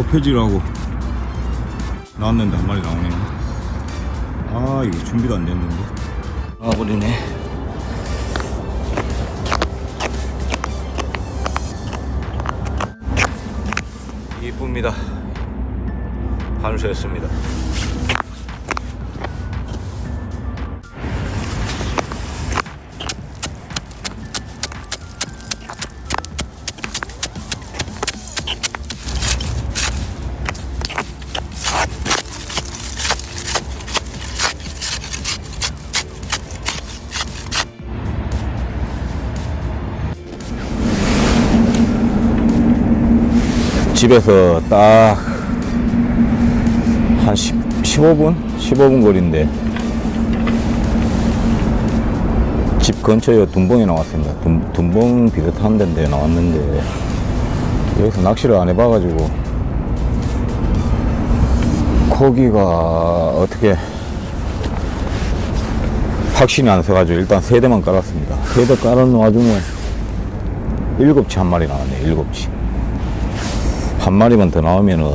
꽃표지라고 나왔는데 한 마리 나오네요 아 이거 준비도 안 됐는데. 나와버리네. 이쁩니다. 한수였습니다 집에서 딱 한 15분? 15분 거리인데 집 근처에 둔봉에 나왔습니다. 둔, 둔봉 비슷한 데인데 나왔는데 여기서 낚시를 안 해봐가지고 고기가 어떻게 확신이 안 서가지고 일단 세 대만 깔았습니다. 세 대 깔은 와중에 일곱치 한 마리 나왔네, 일곱치. 한 마리만 더 나오면은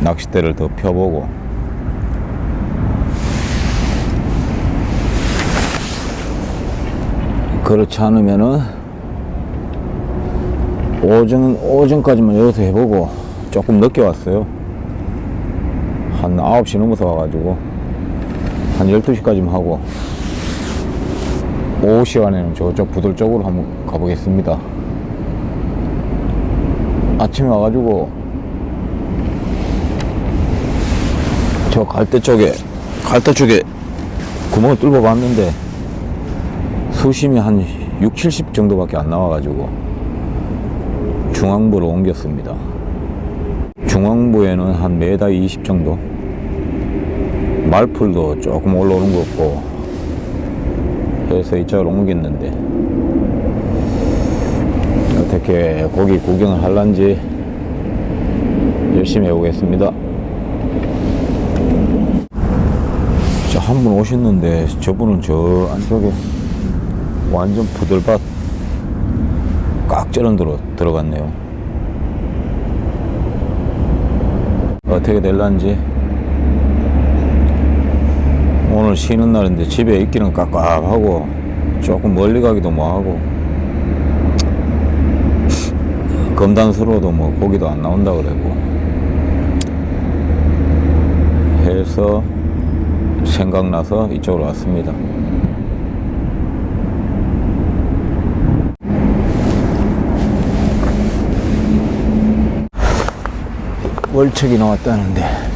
낚싯대를 더 펴보고. 그렇지 않으면은 오전 오전까지만 여기서 해보고 조금 늦게 왔어요. 한 9시 넘어서 와가지고 한 12시까지만 하고 오후 시간에는 저쪽 부들 쪽으로 한번 가보겠습니다 아침에 와가지고 저 갈대 쪽에 갈대 쪽에 구멍을 뚫어 봤는데 수심이 한 6, 70 정도밖에 안 나와가지고 중앙부로 옮겼습니다. 중앙부에는 한 메다 20 정도 말풀도 조금 올라오는 것 같고 해서 이쪽으로 옮겼는데 어떻게 고기 구경을 할란지 열심히 해보겠습니다. 한 분 오셨는데 저분은 저 안쪽에 완전 부들밭 꽉 찌른 데로 들어갔네요. 어떻게 될란지 오늘 쉬는 날인데 집에 있기는 깝깝하고 조금 멀리 가기도 뭐하고 검단수로도 뭐 고기도 안 나온다 그러고 해서 생각나서 이쪽으로 왔습니다. 월척이 나왔다는데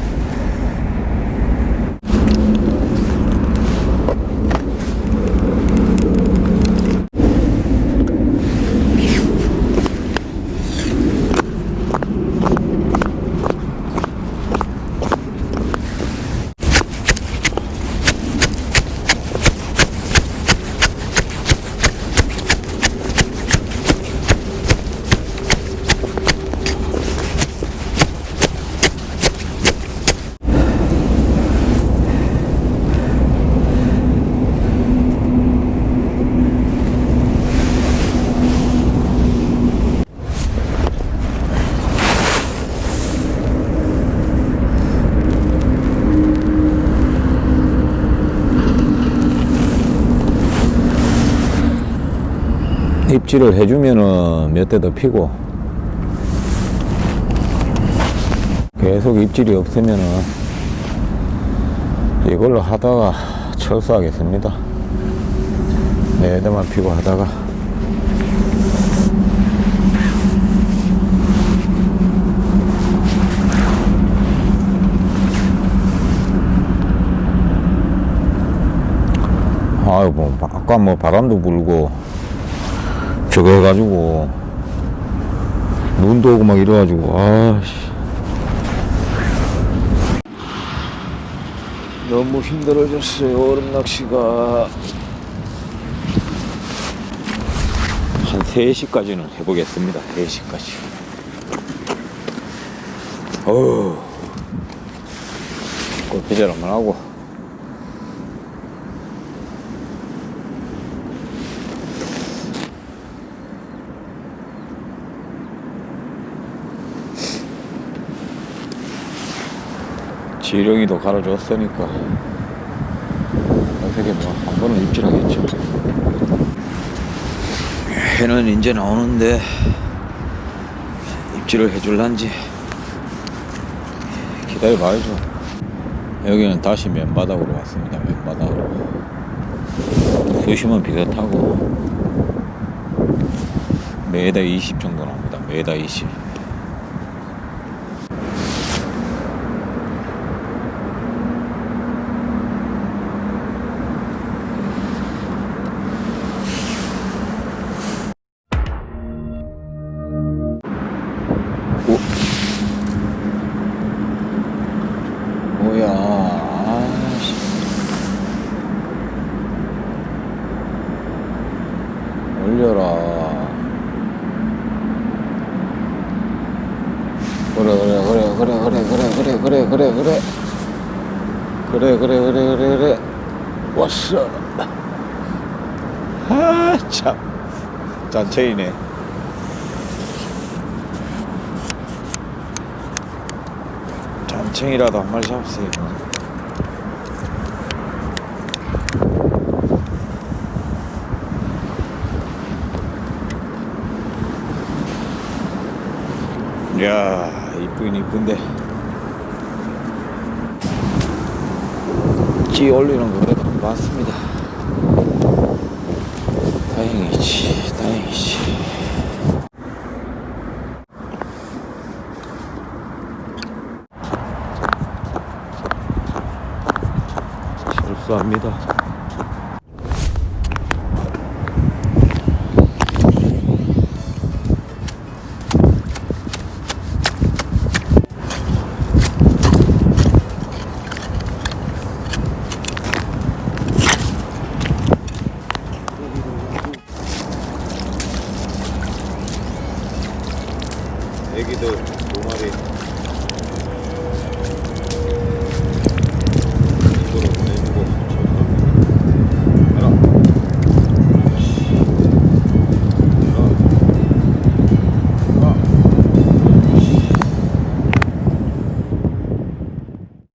입질을 해주면은 몇 대 더 피고 계속 입질이 없으면은 이걸로 하다가 철수하겠습니다. 네 대만 피고 하다가 아유 뭐 아까 뭐 바람도 불고 저거 해가지고 눈도 오고 막 이래가지고 아씨. 너무 힘들어졌어요 얼음 낚시가. 한 3시까지는 해보겠습니다 3시까지. 어우 골피질 한번 하고 지렁이도 갈아줬으니까 어떻게 뭐 한 번은 입질하겠죠. 해는 이제 나오는데 입질을 해줄란지 기다려봐야죠. 여기는 다시 맨바닥으로 왔습니다. 맨바닥으로. 수심은 비슷하고 메다 20 정도 나옵니다. 메다 20. 그래 그래 그래 그래 그래 왔어. 아참 잔체이네. 잔챙이라도 한 마리 잡으세요. 이야, 이쁘긴 이쁜데. 찌 올리는 거 그래도 많습니다. 다행이지, 다행이지. 실수합니다. do.